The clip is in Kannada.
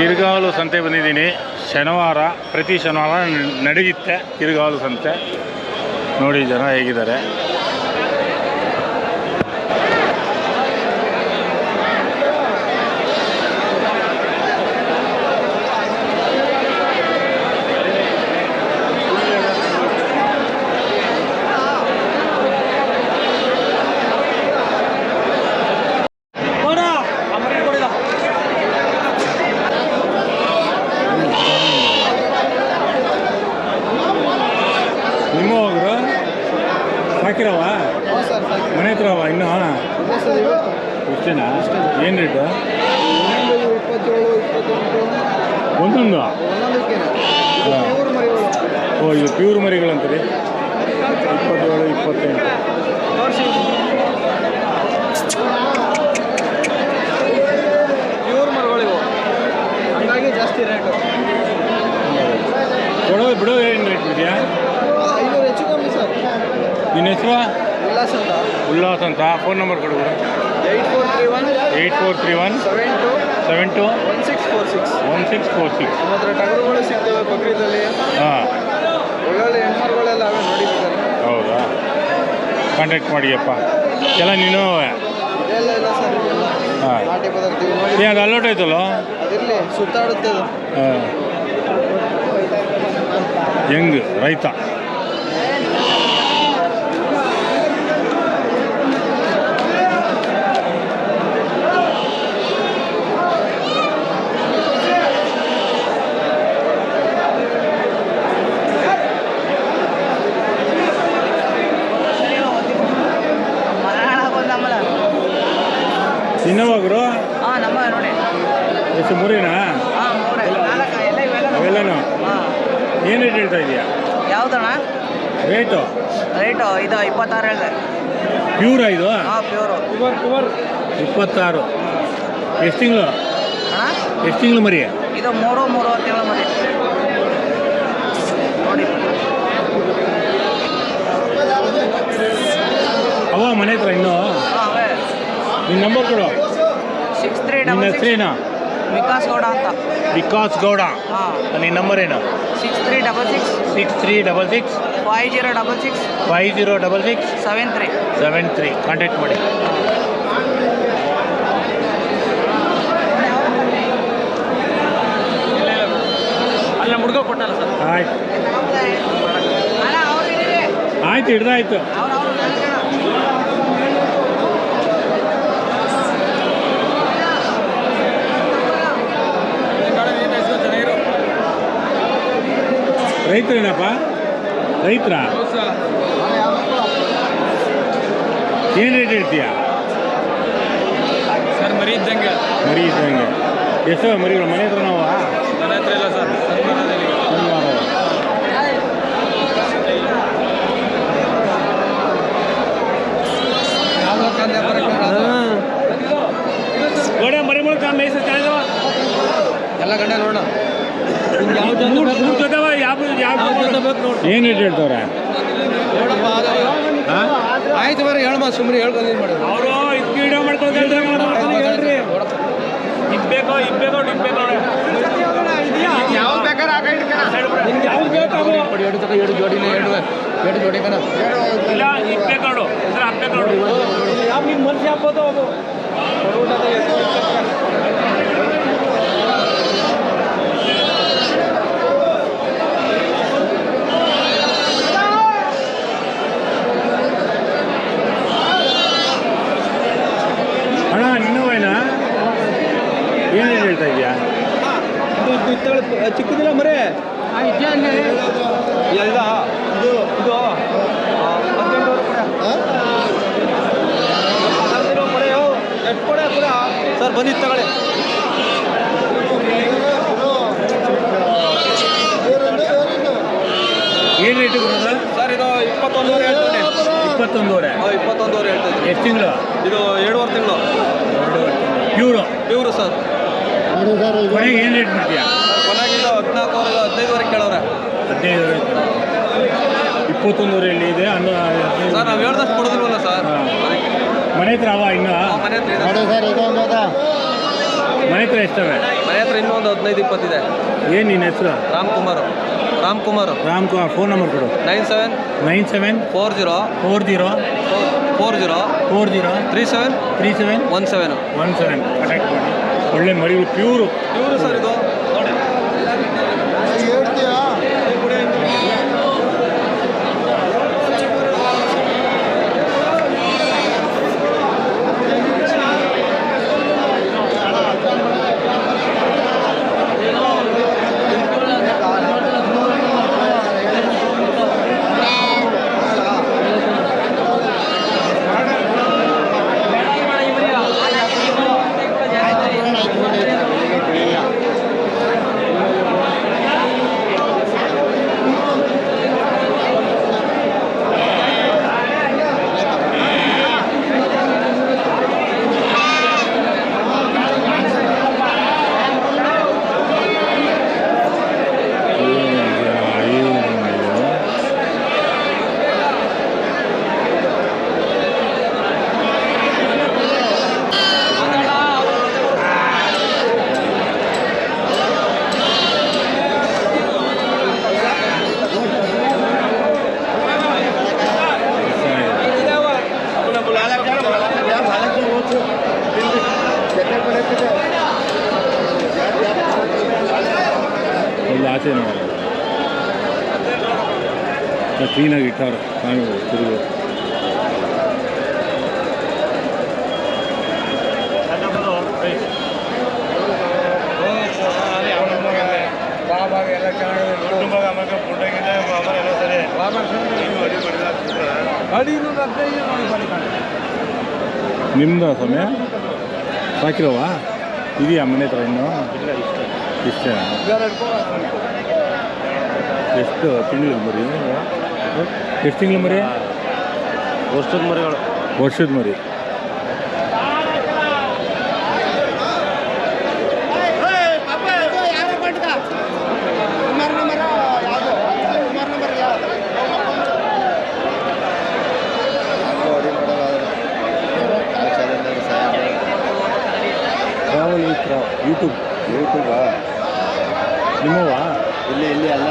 ಕಿರ್ಗಾಲು ಸಂತೆ ಬಂದಿದ್ದೀನಿ. ಶನಿವಾರ ಪ್ರತಿ ಶನಿವಾರ ನಡೆಯುತ್ತೆ ಕಿರ್ಗಾಲು ಸಂತೆ. ನೋಡಿ ಜನ ಹೇಗಿದ್ದಾರೆ ನಿಮ್ಮ ಹೋಗ್ರು ಸಾಕಿರವ ಮನೆ ಹತ್ರ ಅವ ಇನ್ನೂ ಇಷ್ಟೇನಾ? ಏನು ರೇಟು ಇಪ್ಪತ್ತೇಳು ಇಪ್ಪತ್ತೆಂಟು ಒಂದೊಂದು ಓ ಇದು ಪ್ಯೂರ್ ಮರಿಗಳಂತೀರಿ ಇಪ್ಪತ್ತೇಳು ಇಪ್ಪತ್ತೆಂಟು. ಪ್ಯೂರ್ ಮರಿಗಳಿವು. ಹಂಗಾಗಿ ಜಾಸ್ತಿ ರೇಟು ಕೊಡೋದು ಬಿಡೋದು ಏನು ರೇಟ್ ಇದೆಯಾ ಐನೂರು ಹೆಚ್ಚು ಕಮ್ಮಿ ಸರ್ ನಿನ್ನ ಹೆಸರು ಉಲ್ಲಾಸ್ ಅಂತ ಉಲ್ಲಾಸ್ ಅಂತ. ಫೋನ್ ನಂಬರ್ ಕೊಡು eight four three one. Eight four three one seven two. Seven two. One six four six one six four six ನಮ್ಮ ಹತ್ರ ಟಗರುಗಳು ಸಿಗ್ತವೆ ಬಕ್ರೀದಲ್ಲಿ. ಹಾಂ. ಒಳ್ಳೊಳ್ಳೆ ಹೆಣ್ಮರುಗಳೆಲ್ಲ ಅವೇ ನೋಡಿದ್ದಾರೆ ಹೌದಾ? ಕಾಂಟ್ಯಾಕ್ಟ್ ಮಾಡಿಯಪ್ಪ. ಎಲ್ಲ ನೀನು? ಇದೆಲ್ಲ ಇಲ್ಲ ಸರ್. ಇದೆಲ್ಲ ಹಾಂ. ಅದು ಪದಾರ್ಥ ಇವು. ನೋಡಿ ಏ ಅದು ಅಲ್ಲೋಟೈತಲ್ಲ ಅದಿರಲಿ ಸುತ್ತಾಡುತ್ತೆ ಅದು. ಹಾಂ. ಹೆಂಗ್ ರೈತ. ಇನ್ನೋವಾಗ್ರು ಹಾಂ ನಮ್ಮ ನೋಡಿ. ಎಷ್ಟು ಮೂರೇನಾ? ಹಾಂ ಮೂರೇ. ನಾಲ್ಕು ಎಲ್ಲ ಇವೆಲ್ಲ ಅವೆಲ್ಲನೂ? ಹಾಂ ಏನು ರೇಟ್ ಹೇಳ್ತಾ ಇದೆಯಾ? ಯಾವ್ದಣ್ಣ? ರೇಟು? ರೇಟು ಇದು ಇಪ್ಪತ್ತಾರು ಹೇಳಿದೆ. ಪ್ಯೂರಾ ಇದು? ಹಾಂ ಪ್ಯೂರು. ಇಪ್ಪತ್ತಾರು. ಎಷ್ಟು ತಿಂಗಳು? ಅಣ್ಣ? ಎಷ್ಟು ತಿಂಗಳು ಮರಿ? ಇದು ಮೂರು ಮೂರು ತಿಂಗಳು ಮರಿ. ನೋಡಿ. ಅವ ಮನೆ ಹತ್ರ ಇನ್ನೂ? ನಿನ್ನ ನಂಬರ್ ಕೊಡು. ಡಬಲ್ ಹೆಸರೇನು? ವಿಕಾಸ್ ಗೌಡ ಅಂತ. ವಿಕಾಸ್ ಗೌಡ? ಹಾಂ. ನಿನ್ನ ನಂಬರ್ ಏನು? Six three double six six three double six five zero double six five zero double six seven three seven three contact ಮಾಡಿ. ಅಲ್ಲ ಹುಡುಗ ಕೊಟ್ಟಲ್ಲ ಸರ್. ಆಯ್ತು. ಆಯ್ತು ಹಿಡ್ದಾಯ್ತು ಅವ್ರು ಅವ್ರು ರೈತರೇನಪ್ಪ? ರೈತರ? ಏನು ರೇಟ್ ಹೇಳ್ತೀಯ? ಸರ್ ಮರಿ ಇದ್ದಂಗೆ. ಮರಿ ಇದ್ದಂಗೆ. ಎಷ್ಟೋ ಮರಿಗಳು ಮನೆ ಹತ್ರ ನಾವು? ಮನೆ ಹತ್ರ ಇಲ್ಲ ಸರ್ ಗೋಡೆ ಮರಿ ಮೂಲಕ ಮೈಸೂರು ಎಲ್ಲ ಗಂಡ ನೋಡೋಣ ಏನು ರೇಟ್ ಹೇಳ್ತವ್ರೆ? ಆಯ್ತು ಬರ್ರಿ ಹೇಳಮ್ಮ ಸುಮ್ಮನೆ ಹೇಳ್ಕೊಂಡು ಏನು ಮಾಡೋದು? ಅವರು ವಿಡಿಯೋ ಮಾಡ್ಕೊಂಡು ಹೇಳ್ರಿ. ಇಬ್ಬೇಕೋ ಇಬ್ಬೇಕೋ ಇಬ್ಬೇಕೋ ಯಾವ ಬೇಕಾದ್ರೆ ಆಗ ನಿಮ್ಗೆ ಯಾವ್ದು ಬೇಕು ಅದು? ಎರಡು ತಕ ಎರಡು ಜೋಡಿನೇ ಎರಡು ಎರಡು ಜೋಡಿ ಕಣ ಇಲ್ಲ ಯಾವ ನಿಮ್ಮ ಮನುಷ್ಯ ಹಾಕ್ಬೋದು ಅದು ಅಣ್ಣ ನಿನ್ನವೇನಾ ಏನು ಹೇಳ್ತಾ ಇದೆಯಾ ಚಿಕ್ಕದಿಲ್ಲ ಮರೇ. ಎಲ್ಲ ಇದು? ಇದು ಸರ್ ಬಂದಿತ್ತು ತಗೊಳ್ಳಿ. ಏನು ರೇಟ್ ಸರ್? ಸರ್ ಇದು ಇಪ್ಪತ್ತೊಂದುವರೆ ಹೇಳ್ತೀನಿ. ಇಪ್ಪತ್ತೊಂದೂವರೆ? ಇಪ್ಪತ್ತೊಂದೂವರೆ ಹೇಳ್ತಾ ಇದ್ದೀನಿ. ಎಷ್ಟು ತಿಂಗಳು? ಇದು ಎರಡೂವರೆ ತಿಂಗಳು. ಪ್ಯೂರು? Pure sir. ಏನು ರೇಟ್ ಮಾಡ್ತೀಯಾ? ಹದಿನಾಲ್ಕುವರೆ ಹದಿನೈದುವರೆ ಕೇಳೋರೆ ಹದಿನೈದು ಇಪ್ಪತ್ತೊಂದುವರೆಯಲ್ಲಿ ಇದೆ ಅನ್ನ ಸರ್ ನಾವು ಹೇಳ್ದಷ್ಟು ಕೊಡೋದಿಲ್ವಲ್ಲ ಸರ್? ಮನೆ ಹತ್ರ ಅವ ಇನ್ನ? ಮನೆ ಮನೆ ಹತ್ರ ಎಷ್ಟವೆ? ಮನೆ ಹತ್ರ ಇನ್ನೂ ಒಂದು ಹದಿನೈದು ಇಪ್ಪತ್ತಿದೆ ಏನು ನಿನ್ನ ಹೆಸರು? ರಾಮ್ಕುಮಾರ್. ರಾಮ್ಕುಮಾರ್. ರಾಮ್ ಕುಮಾರ್ ರಾಮ್ ಕುಮಾರ್ ಫೋನ್ ನಂಬರ್ ಕೊಡು. Nine seven nine seven four zero four zero four zero four zero three seven three seven one seven. One seven. Connect ಮಾಡಿ. ಒಳ್ಳೆ ಮರಿ ಪ್ಯೂರು ಪ್ಯೂರು ಸರ್ ಇದು. ನೋಡಿ ನೋಡೋದು ಆಚೆ ಕ್ಲೀನಾಗಿ ಇಟ್ಟಾರೆ ಸ್ವಾಮಿಗಳು ತಿರುಗಿ. ನಿಮ್ದು ಸಮಯ? ಸಾಕಿರವಾ? ಇದೆಯಾ ಮನೆ ಹತ್ರ ಇನ್ನು? ಇಷ್ಟ. ಎಷ್ಟು ತಿಂಗಳು ಮರಿ? ಎಷ್ಟು ತಿಂಗಳ ಮರಿ? ವರ್ಷದ ಮರಿಗಳು. ವರ್ಷದ ಮರಿ. ಯೂಟ್ಯೂಬ್ ಯೂಟ್ಯೂಬಾ ನಿಮ್ಮವಾ ಇಲ್ಲಿ ಇಲ್ಲಿ ಎಲ್ಲ